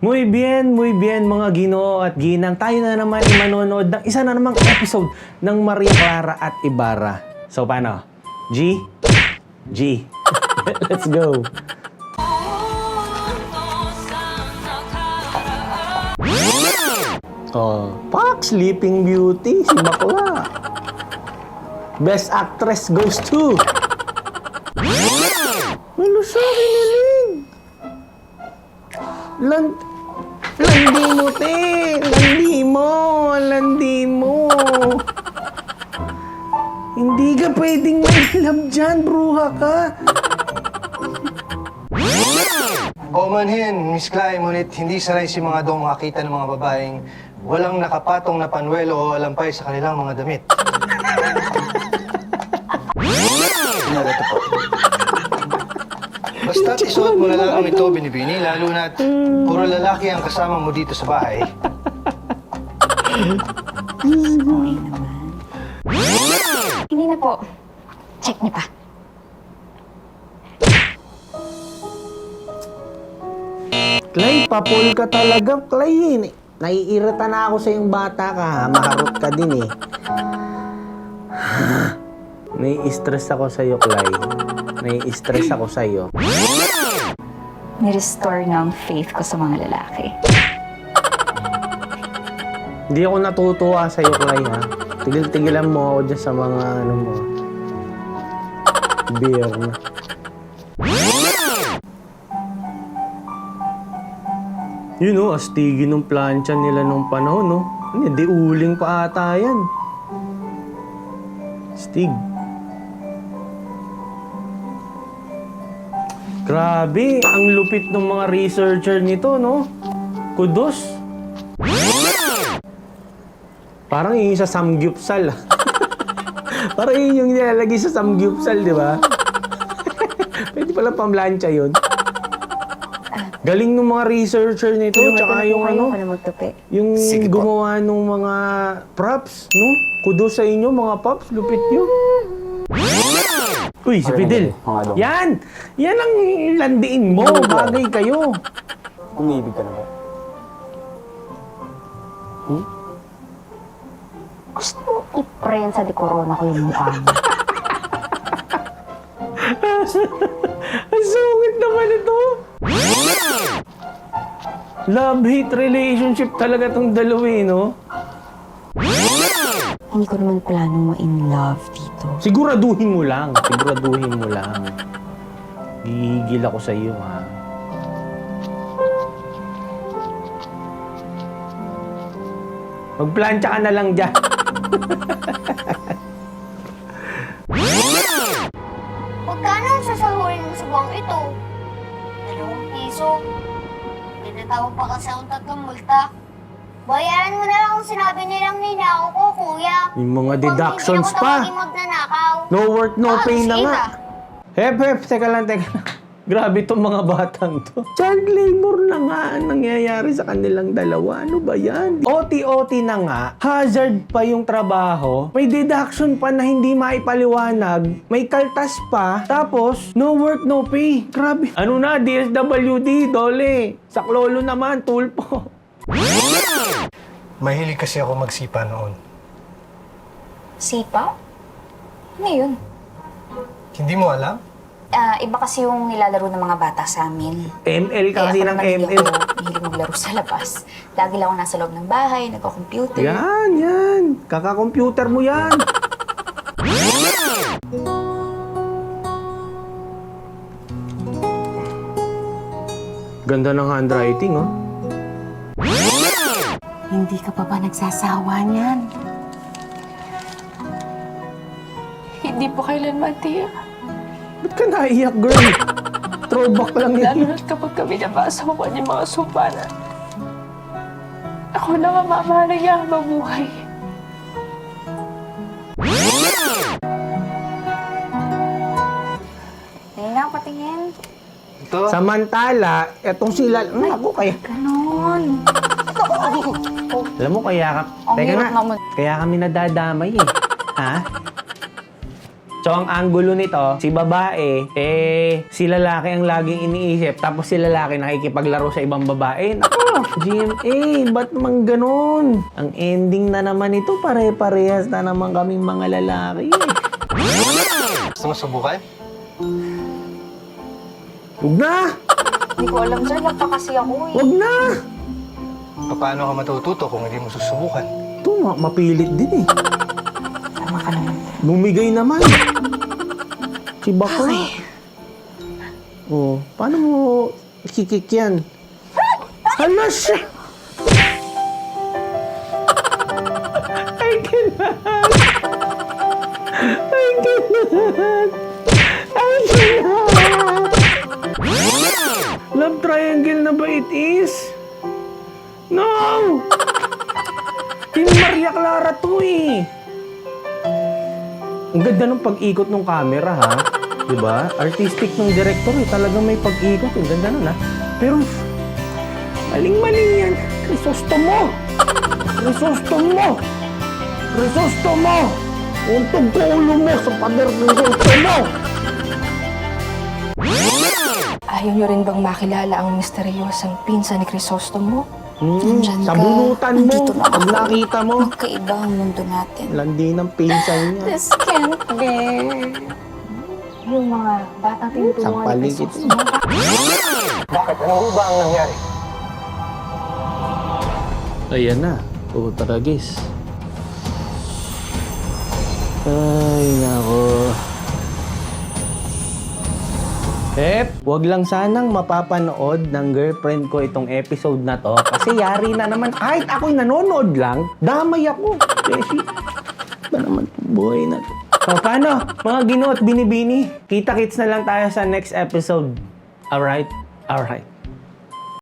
Muy bien, muy bien mga ginoo at ginang. Tayo na naman manonood ng isa na namang episode ng Maria Clara at Ibarra. So paano? G? G. Let's go. Oh, Pak, Sleeping Beauty, si Bakla. Best actress goes to... Sa akin, Aling? Land... Landi mo, te! Landi mo! Landi mo! Hindi ka pwedeng love dyan, bruha ka! O manhin, Miss Clay, ngunit hindi sanay si mga dong makakita ng mga babaeng walang nakapatong na panuelo o alampay sa kanilang mga damit. Isuot mo na lang ang ito, binibini, lalo na't puro lalaki ang kasama mo dito sa bahay. Hindi na po. Check niyo pa. Clay, papol ka talaga, Clay. eh. Naiirita na ako sa yung bata ka, ha? Makarot ka din eh. Nai-stress ako sa iyo, Clay. Nai-stress ako sa Ni-restore ng faith ko sa mga lalaki. Hindi ako natutuwa sa iyo, Clay, ha? Tigil-tigilan mo ako dyan sa mga ano mo. Beer na. Yun o, astigi nung plancha nila nung panahon, no? Ano, di uling pa ata yan. Stig. Grabe, ang lupit ng mga researcher nito, no? Kudos. Parang yung sa samgyupsal. Parang yun yung nilalagay sa samgyupsal, di ba? Pwede pala pamlansya yun. Galing ng mga researcher nito, tsaka yung ano, Ano magtupi? yung Sige po. gumawa ng mga props, no? Kudos sa inyo, mga props, lupit nyo. Uy, si Fidel. Yan! Yan ang landiin mo. Bagay kayo. Umibig ka na ba? Gusto mo i-prend sa dekorona ko yung mukha mo. Ang sungit naman ito. Love-hate relationship talaga tong dalawa eh, no? Hindi ko naman planong ma-in love dito. Siguraduhin mo lang. Siguraduhin mo lang. Gigigil ako sa iyo, ha? Magplantsa ka na lang dyan. Magkano ang sasahurin mo sa buwang ito? Dalawang piso. Tinatawag pa kasi akong tatlong multa. Bayaran mo na lang kung sinabi nilang ninakaw ko, kuya. Yung mga deductions hindi ako pa. tawagin magnanakaw. No work, no Ah, pay na nga. Hep, hep, teka lang, teka lang. Grabe itong mga batang to. Child labor na nga ang nangyayari sa kanilang dalawa. Ano ba yan? OT-OT na nga, hazard pa yung trabaho, may deduction pa na hindi maipaliwanag, may kaltas pa, tapos no work, no pay. Grabe. Ano na, DSWD, dole. Saklolo naman, tulpo. Mahilig kasi ako magsipa noon. Sipa? Ano yun? Hindi mo alam? Ah, iba kasi yung nilalaro ng mga bata sa amin. ML ka kasi ng ML. mahilig maglaro sa labas. Lagi lang ako nasa loob ng bahay, nagko-computer. Yan, yan. Kaka-computer mo yan. Ganda ng handwriting, oh. Hindi ka pa ba nagsasawa niyan? Hindi po kailanman, Tia. Ba't ka naiyak, girl? Throwback lang Lalo yan. na't kapag kami nabasa ko kanyang mga sumpa na ako na nga mamahala niya ang mabuhay. Nga, patingin. Ito? Samantala, etong sila... Hmm, ako kaya... Ganon. Alam mo, kaya ka... Ang Teka hirap nga, naman. kaya kami nadadamay eh. ha? So, ang angulo nito, si babae, eh, si lalaki ang laging iniisip, tapos si lalaki nakikipaglaro sa ibang babae. Naku, GMA, ba't naman ganun? Ang ending na naman ito, pare-parehas na naman kaming mga lalaki. Gusto mo subukan? Huwag na! Hindi ko alam, sir. Lagpa kasi ako eh. Huwag na! Paano ka matututo kung hindi mo susubukan? Ito, ma- mapilit din eh. Tama ka naman. Bumigay naman. Si Bakla. Oh, paano mo kikik yan? Hala siya! Cannot! I cannot! I cannot! Love triangle na ba it is? No! Team Maria Clara to eh! Ang ganda ng pag-ikot ng camera ha. 'Di ba? Artistic ng director eh. Talagang may pag-ikot. Ang ganda nun ha. Pero, maling-maling yan. Crisostomo! Crisostomo! Crisostomo! Untog ko ulo mo sa pader Crisostomo! Ayaw niyo rin bang makilala ang misteryosang pinsan ni Crisostomo? Hmm, Nandyan sa ka. bunutan mo. Nandito na Pag ako. nakita mo, Magkaiba ang mundo natin. landi ng pinsan niya. This can't be. Yung mga batang tinutulungan ni Sampaling Crisostomo. Bakit? Ano ho ba ang nangyari? Ayan na. Oh, taragis. Ay, nako. Pep, wag lang sanang mapapanood ng girlfriend ko itong episode na to kasi yari na naman. Kahit ako'y nanonood lang, damay ako. Beshi, ba naman buhay na to? So, paano? Mga ginoo at binibini, kita-kits na lang tayo sa next episode. Alright? Alright.